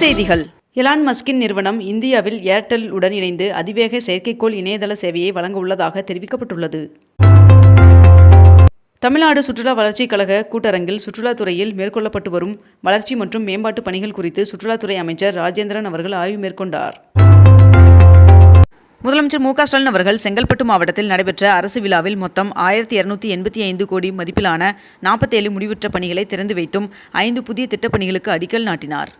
செய்திகள். எலான் மஸ்கின் நிறுவனம் இந்தியாவில் ஏர்டெல் உடன் இணைந்து அதிவேக செயற்கைக்கோள் இணையதள சேவையை வழங்க உள்ளதாக தெரிவிக்கப்பட்டுள்ளது. தமிழ்நாடு சுற்றுலா வளர்ச்சிக் கழக கூட்டரங்கில் சுற்றுலாத்துறையில் மேற்கொள்ளப்பட்டு வரும் வளர்ச்சி மற்றும் மேம்பாட்டு பணிகள் குறித்து சுற்றுலாத்துறை அமைச்சர் ராஜேந்திரன் அவர்கள் ஆய்வு மேற்கொண்டார். முதலமைச்சர் மு க ஸ்டாலின் அவர்கள் செங்கல்பட்டு மாவட்டத்தில் நடைபெற்ற அரசு விழாவில் மொத்தம் ஆயிரத்தி இருநூத்தி எண்பத்தி ஐந்து கோடி மதிப்பிலான நாற்பத்தேழு முடிவுற்ற பணிகளை திறந்து வைத்தும் ஐந்து புதிய திட்டப்பணிகளுக்கு அடிக்கல் நாட்டினார்.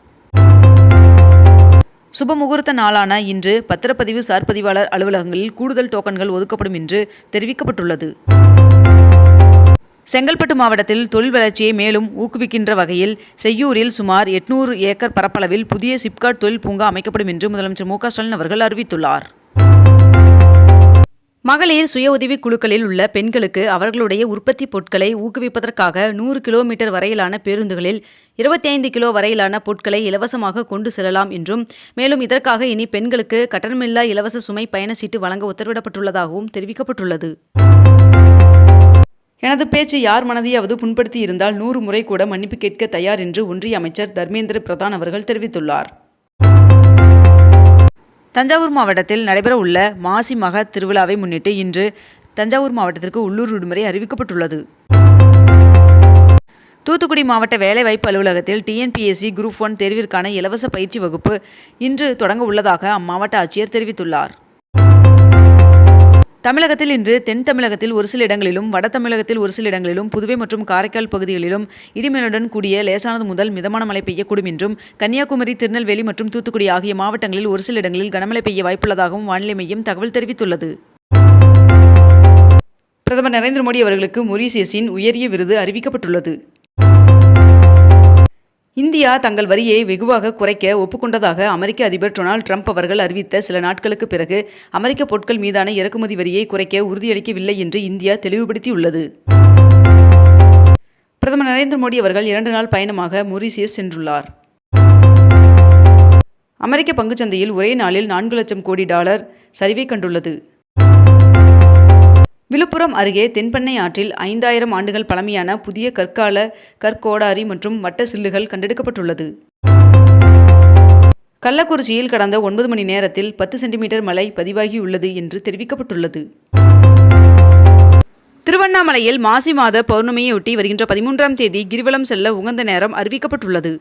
சுபமுகூர்த்த நாளான இன்று பத்திரப்பதிவு சார்பதிவாளர் அலுவலகங்களில் கூடுதல் டோக்கன்கள் ஒதுக்கப்படும் என்று தெரிவிக்கப்பட்டுள்ளது. செங்கல்பட்டு மாவட்டத்தில் தொழில் வளர்ச்சியை மேலும் ஊக்குவிக்கின்ற வகையில் செய்யூரில் சுமார் எட்நூறு ஏக்கர் பரப்பளவில் புதிய சிப்காட் தொழில் பூங்கா அமைக்கப்படும் என்று முதலமைச்சர் மு க ஸ்டாலின் அவர்கள் அறிவித்துள்ளார். மகளிர் சுய உதவிக் குழுக்களில் உள்ள பெண்களுக்கு அவர்களுடைய உற்பத்தி பொருட்களை ஊக்குவிப்பதற்காக நூறு கிலோமீட்டர் வரையிலான பேருந்துகளில் இருபத்தி ஐந்து கிலோ வரையிலான பொருட்களை இலவசமாக கொண்டு செல்லலாம் என்றும் மேலும் இதற்காக இனி பெண்களுக்கு கட்டணமில்லா இலவச சுமை பயண சீட்டு வழங்க உத்தரவிடப்பட்டுள்ளதாகவும் தெரிவிக்கப்பட்டுள்ளது. எனது பேச்சு யார் மனதையாவது புண்படுத்தி இருந்தால் நூறு முறை கூட மன்னிப்பு கேட்க தயார் என்று ஒன்றிய அமைச்சர் தர்மேந்திர பிரதான் அவர்கள் தெரிவித்துள்ளார். தஞ்சாவூர் மாவட்டத்தில் நடைபெறவுள்ள மாசி மக திருவிழாவை முன்னிட்டு இன்று தஞ்சாவூர் மாவட்டத்திற்கு உள்ளூர் விடுமுறை அறிவிக்கப்பட்டுள்ளது. தூத்துக்குடி மாவட்ட வேலைவாய்ப்பு அலுவலகத்தில் டிஎன்பிஎஸ்சி குரூப் ஒன் தேர்விற்கான இலவச பயிற்சி வகுப்பு இன்று தொடங்க உள்ளதாக அம்மாவட்ட ஆட்சியர் தெரிவித்துள்ளார். தமிழகத்தில் இன்று தென் தமிழகத்தில் ஒரு சில இடங்களிலும் வட தமிழகத்தில் ஒரு சில இடங்களிலும் புதுவை மற்றும் காரைக்கால் பகுதிகளிலும் இடிமின்னலுடன் கூடிய லேசானது முதல் மிதமான மழை பெய்யக்கூடும் என்றும் கன்னியாகுமரி திருநெல்வேலி மற்றும் தூத்துக்குடி ஆகிய மாவட்டங்களில் ஒரு சில இடங்களில் கனமழை பெய்ய வாய்ப்புள்ளதாகவும் வானிலை மையம் தகவல் தெரிவித்துள்ளது. பிரதமர் நரேந்திர மோடி அவர்களுக்கு மொரீசியஸின் உயரிய விருது அறிவிக்கப்பட்டுள்ளது. இந்தியா தங்கள் வரியை வெகுவாக குறைக்க ஒப்புக்கொண்டதாக அமெரிக்க அதிபர் டொனால்ட் ட்ரம்ப் அவர்கள் அறிவித்த சில நாட்களுக்கு பிறகு அமெரிக்க பொருட்கள் மீதான இறக்குமதி வரியை குறைக்க உறுதியளிக்கவில்லை என்று இந்தியா தெளிவுபடுத்தியுள்ளது. பிரதமர் நரேந்திர மோடி அவர்கள் இரண்டு நாள் பயணமாக மொரிசியஸ் சென்றுள்ளார். அமெரிக்க பங்குச்சந்தையில் ஒரே நாளில் நான்கு லட்சம் கோடி டாலர் சரிவை கண்டுள்ளது. விழுப்புரம் அருகே தென்பெண்ணை ஆற்றில் ஐந்தாயிரம் ஆண்டுகள் பழமையான புதிய கற்கால கற்கோடாரி மற்றும் வட்ட சில்லுகள் கண்டெடுக்கப்பட்டுள்ளது. கள்ளக்குறிச்சியில் கடந்த ஒன்பது மணி நேரத்தில் பத்து சென்டிமீட்டர் மழை பதிவாகியுள்ளது என்று தெரிவிக்கப்பட்டுள்ளது. திருவண்ணாமலையில் மாசி மாத பௌர்ணமியையொட்டி வருகின்ற பதிமூன்றாம் தேதி கிரிவலம் செல்ல உகந்த நேரம் அறிவிக்கப்பட்டுள்ளது.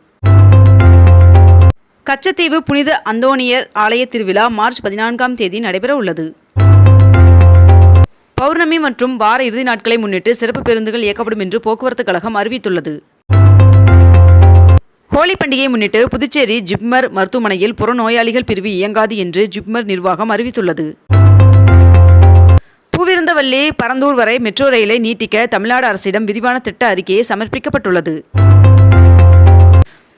கச்சத்தீவு புனித அந்தோணியர் ஆலய திருவிழா மார்ச் பதினான்காம் தேதி நடைபெற உள்ளது பௌர்ணமி மற்றும் வார இறுதி நாட்களை முன்னிட்டு சிறப்பு பேருந்துகள் இயக்கப்படும் என்று போக்குவரத்து கழகம் அறிவித்துள்ளது. ஹோலி பண்டிகையை முன்னிட்டு புதுச்சேரி ஜிப்மர் மருத்துவமனையில் புறநோயாளிகள் பிரிவு இயங்காது என்று ஜிப்மர் நிர்வாகம் அறிவித்துள்ளது. பூவிருந்தவல்லி பரந்தூர் வரை மெட்ரோ ரயிலை நீட்டிக்க தமிழ்நாடு அரசிடம் விரிவான திட்ட அறிக்கையை சமர்ப்பிக்கப்பட்டுள்ளது.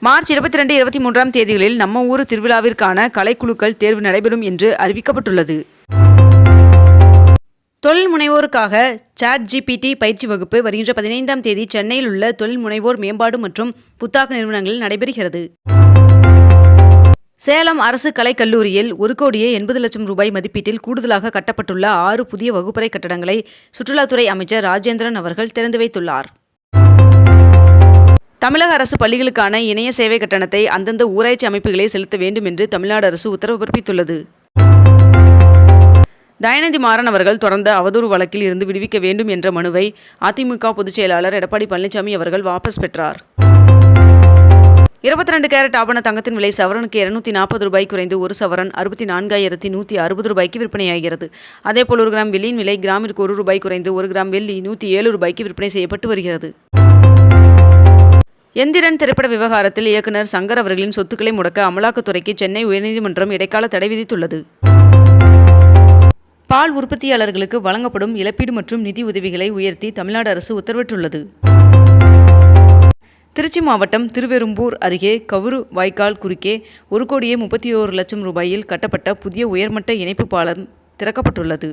மார்ச் இருபத்தி ரெண்டு இருபத்தி மூன்றாம் தேதிகளில் நம்ம ஊர் திருவிழாவிற்கான கலைக்குழுக்கள் தேர்வு நடைபெறும் என்று அறிவிக்கப்பட்டுள்ளது. தொழில் முனைவோருக்காக சாட் ஜிபிடி பயிற்சி வகுப்பு வருகின்ற பதினைந்தாம் தேதி சென்னையில் உள்ள தொழில் முனைவோர் மேம்பாடு மற்றும் புத்தாக்க நிறுவனங்களில் நடைபெறுகிறது. சேலம் அரசு கலைக்கல்லூரியில் ஒரு கோடியே எண்பது லட்சம் ரூபாய் மதிப்பீட்டில் கூடுதலாக கட்டப்பட்டுள்ள ஆறு புதிய வகுப்பறை கட்டடங்களை சுற்றுலாத்துறை அமைச்சர் ராஜேந்திரன் அவர்கள் திறந்து வைத்துள்ளார். தமிழக அரசு பள்ளிகளுக்கான இணைய சேவை கட்டணத்தை அந்தந்த ஊராட்சி அமைப்புகளே செலுத்த வேண்டும் என்று தமிழ்நாடு அரசு உத்தரவு பிறப்பித்துள்ளது. தயாநிதி மாறன் அவர்கள் தொடர்ந்த அவதூறு வழக்கில் இருந்து விடுவிக்க வேண்டும் என்ற மனுவை அதிமுக பொதுச் செயலாளர் எடப்பாடி பழனிசாமி அவர்கள் வாபஸ் பெற்றார். இருபத்தி ரெண்டு கேரட் ஆபண தங்கத்தின் விலை சவரனுக்கு இருநூத்தி நாற்பது ரூபாய் குறைந்து ஒரு சவரன் அறுபத்தி நான்காயிரத்தி நூற்றி அறுபது ரூபாய்க்கு விற்பனையாகிறது. அதேபோல் ஒரு கிராம் வெள்ளியின் விலை கிராமிற்கு ஒரு ரூபாய் குறைந்து ஒரு கிராம் வெள்ளி நூற்றி ஏழு ரூபாய்க்கு விற்பனை செய்யப்பட்டு வருகிறது. எந்திரன் திரைப்பட விவகாரத்தில் இயக்குனர் சங்கர் அவர்களின் சொத்துக்களை முடக்க அமலாக்கத்துறைக்கு சென்னை உயர்நீதிமன்றம் இடைக்கால தடை விதித்துள்ளது. பால் உற்பத்தியாளர்களுக்கு வழங்கப்படும் இழப்பீடு மற்றும் நிதி உதவிகளை உயர்த்தி தமிழ்நாடு அரசு உத்தரவிட்டுள்ளது. திருச்சி மாவட்டம் திருவெரும்பூர் அருகே கவுரு வாய்க்கால் குறுக்கே ஒரு கோடியே முப்பத்தி ஓரு லட்சம் ரூபாயில் கட்டப்பட்ட புதிய உயர்மட்ட இணைப்பு பாலம் திறக்கப்பட்டுள்ளது.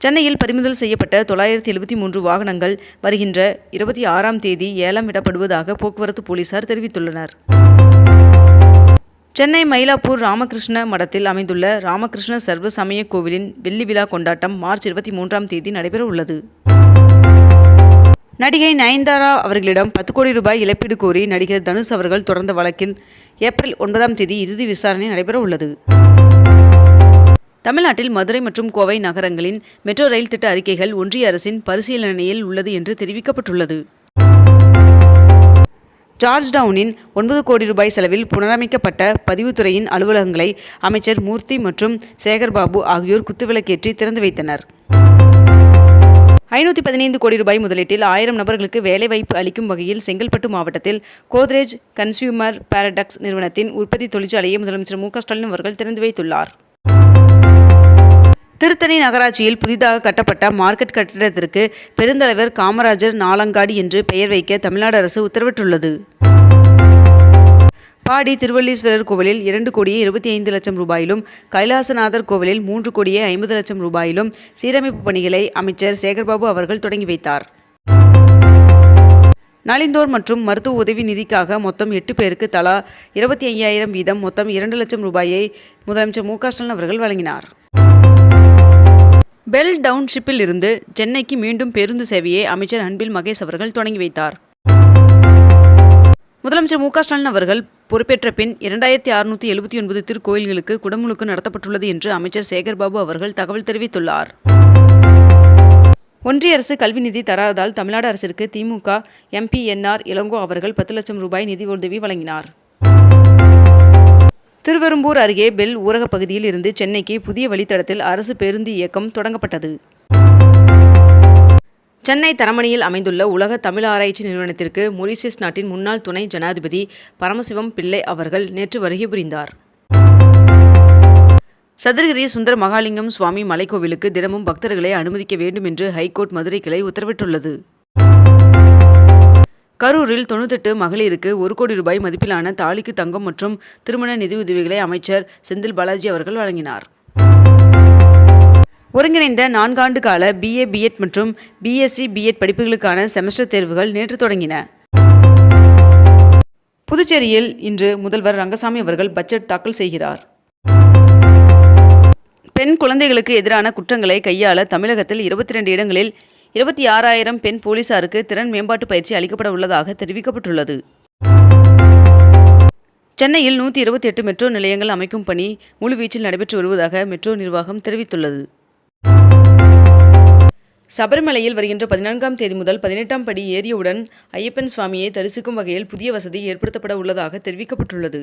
சென்னையில் பறிமுதல் செய்யப்பட்ட தொள்ளாயிரத்தி எழுபத்தி மூன்று வாகனங்கள் வருகின்ற இருபத்தி ஆறாம் தேதி ஏலம் விடப்படுவதாக போக்குவரத்து போலீசார் தெரிவித்துள்ளனர். சென்னை மயிலாப்பூர் ராமகிருஷ்ண மடத்தில் அமைந்துள்ள ராமகிருஷ்ண சர்வ சமய கோவிலின் வெள்ளி விழா கொண்டாட்டம் மார்ச் இருபத்தி மூன்றாம் தேதி நடைபெற உள்ளது. நடிகை நயன்தாரா அவர்களிடம் பத்து கோடி ரூபாய் இழப்பீடு கோரி நடிகர் தனுஷ் அவர்கள் தொடர்ந்த வழக்கில் ஏப்ரல் ஒன்பதாம் தேதி இறுதி விசாரணை நடைபெற உள்ளது. தமிழ்நாட்டில் மதுரை மற்றும் கோவை நகரங்களின் மெட்ரோ ரயில் திட்ட அறிக்கைகள் ஒன்றிய அரசின் பரிசீலனையில் உள்ளது என்று தெரிவிக்கப்பட்டுள்ளது. ஜார்ஜ் டவுனின் ஒன்பது கோடி ரூபாய் செலவில் புனரமைக்கப்பட்ட பதிவுத்துறையின் அலுவலகங்களை அமைச்சர் மூர்த்தி மற்றும் சேகர்பாபு ஆகியோர் குத்துவிளக்கேற்றி திறந்து வைத்தனர். ஐநூற்றி பதினைந்து கோடி ரூபாய் முதலீட்டில் ஆயிரம் நபர்களுக்கு வேலைவாய்ப்பு அளிக்கும் வகையில் செங்கல்பட்டு மாவட்டத்தில் கோத்ரேஜ் கன்சியூமர் பாரடக்ஸ் நிறுவனத்தின் உற்பத்தி தொழிற்சாலையை முதலமைச்சர் மு க ஸ்டாலின் அவர்கள் திறந்து வைத்துள்ளார். திருத்தணி நகராட்சியில் புதிதாக கட்டப்பட்ட மார்க்கெட் கட்டிடத்திற்கு பெருந்தலைவர் காமராஜர் நாலங்காடி என்று பெயர் வைக்க தமிழ்நாடு அரசு உத்தரவிட்டுள்ளது. பாடி திருவள்ளீஸ்வரர் கோவிலில் இரண்டு கோடியே இருபத்தி ஐந்து லட்சம் ரூபாயிலும் கைலாசநாதர் கோவிலில் மூன்று கோடியே ஐம்பது லட்சம் ரூபாயிலும் சீரமைப்பு பணிகளை அமைச்சர் சேகர்பாபு அவர்கள் தொடங்கி வைத்தார். நலிந்தோர் மற்றும் மருத்துவ உதவி நிதிக்காக மொத்தம் எட்டு பேருக்கு தலா இருபத்தி ஐயாயிரம் வீதம் மொத்தம் இரண்டு லட்சம் ரூபாயை முதலமைச்சர் மு க ஸ்டாலின் அவர்கள் வழங்கினார். பெல் டவுன்ஷிப்பில் இருந்து சென்னைக்கு மீண்டும் பேருந்து சேவையை அமைச்சர் அன்பில் மகேஷ் அவர்கள் தொடங்கி வைத்தார். முதலமைச்சர் மு க ஸ்டாலின் அவர்கள் பொறுப்பேற்ற பின் இரண்டாயிரத்தி அறுநூற்றி எழுபத்தி ஒன்பது திருக்கோயில்களுக்கு குடமுழுக்கு நடத்தப்பட்டுள்ளது என்று அமைச்சர் சேகர்பாபு அவர்கள் தகவல் தெரிவித்துள்ளார். ஒன்றிய அரசு கல்வி நிதி தராததால் தமிழ்நாடு அரசிற்கு திமுக எம்பி என்ஆர் இளங்கோ அவர்கள் பத்து லட்சம் ரூபாய் நிதி உதவி வழங்கினார். திருவெரும்பூர் அருகே பெல் ஊரகப் பகுதியில் இருந்து சென்னைக்கு புதிய வழித்தடத்தில் அரசு பேருந்து இயக்கம் தொடங்கப்பட்டது. சென்னை தரமணியில் அமைந்துள்ள உலக தமிழ் ஆராய்ச்சி நிறுவனத்திற்கு மொரிசியஸ் நாட்டின் முன்னாள் துணை ஜனாதிபதி பரமசிவம் பிள்ளை அவர்கள் நேற்று வருகை புரிந்தார். சதுரகிரி சுந்தர மகாலிங்கம் சுவாமி மலைக்கோவிலுக்கு தினமும் பக்தர்களை அனுமதிக்க வேண்டும் என்று ஹைகோர்ட் மதுரை கிளை உத்தரவிட்டுள்ளது. கரூரில் தொண்ணூத்தெட்டு மகளிருக்கு ஒரு கோடி ரூபாய் மதிப்பிலான தாலிக்கு தங்கம் மற்றும் திருமண நிதியுதவிகளை அமைச்சர் செந்தில் பாலாஜி அவர்கள் வழங்கினார். ஒருங்கிணைந்த நான்காண்டு கால பிஏ பிஎட் மற்றும் பிஎஸ்சி பிஎட் படிப்புகளுக்கான செமஸ்டர் தேர்வுகள் நேற்று தொடங்கின. புதுச்சேரியில் இன்று முதல்வர் ரங்கசாமி அவர்கள் பட்ஜெட் தாக்கல் செய்கிறார். பெண் குழந்தைகளுக்கு எதிரான குற்றங்களை கையாள தமிழகத்தில் இருபத்தி ரெண்டு இடங்களில் இருபத்தி ஆறாயிரம் பெண் போலீசாருக்கு திறன் மேம்பாட்டு பயிற்சி அளிக்கப்பட உள்ளதாக தெரிவிக்கப்பட்டுள்ளது. சென்னையில் நூற்றி இருபத்தி எட்டு மெட்ரோ நிலையங்கள் அமைக்கும் பணி முழுவீச்சில் நடைபெற்று வருவதாக மெட்ரோ நிர்வாகம் தெரிவித்துள்ளது. சபரிமலையில் வருகின்ற பதினான்காம் தேதி முதல் பதினெட்டாம் படி ஏறியவுடன் ஐயப்பன் சுவாமியை தரிசிக்கும் வகையில் புதிய வசதி ஏற்படுத்தப்பட உள்ளதாக தெரிவிக்கப்பட்டுள்ளது.